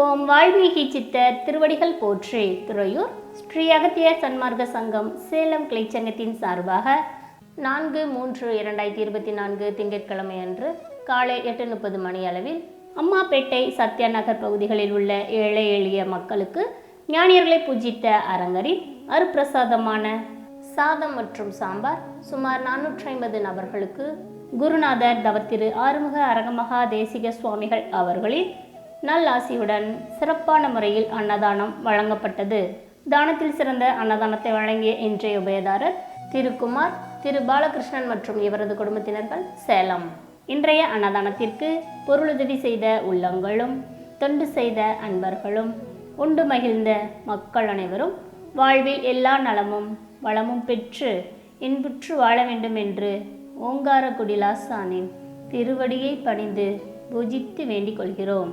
ஓம் வால்மீகி சித்தர் திருவடிகள் போற்றி துறையூர் ஸ்ரீ அகத்தியர் சன்மார்க்க சங்கம் சேலம் கிளைச்சங்கத்தின் சார்பாக நான்கு மூன்று இரண்டாயிரத்தி இருபத்தி நான்கு திங்கட்கிழமை அன்று காலை எட்டு முப்பது மணி அளவில் அம்மாப்பேட்டை சத்யா நகர் பகுதிகளில் உள்ள ஏழை எளிய மக்களுக்கு ஞானியர்களை பூஜித்த அரங்கரின் அருப்பிரசாதமான சாதம் மற்றும் சாம்பார் சுமார் நானூற்றி ஐம்பது நபர்களுக்கு குருநாதர் தவத்திரு ஆறுமுக அரங்கமகா தேசிக சுவாமிகள் அவர்களின் நல்லாசியுடன் சிறப்பான முறையில் அன்னதானம் வழங்கப்பட்டது. தானத்தில் சிறந்த அன்னதானத்தை வழங்கிய இன்றைய உபயதாரர் திருக்குமார் திரு பாலகிருஷ்ணன் மற்றும் இவரது குடும்பத்தினர்கள் சேலம். இன்றைய அன்னதானத்திற்கு பொருளுதவி செய்த உள்ளங்களும் தொண்டு செய்த அன்பர்களும் உண்டு மகிழ்ந்த மக்கள் அனைவரும் வாழ்வில் எல்லா நலமும் வளமும் பெற்று இன்புற்று வாழ வேண்டும் என்று ஓங்கார குடிலாசானின் திருவடியை பணிந்து பூஜித்து வேண்டிக் கொள்கிறோம்.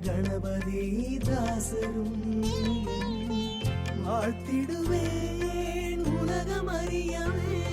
கணபதி தாசரும் வாழ்த்திடுவேன் உலகம் அறியவே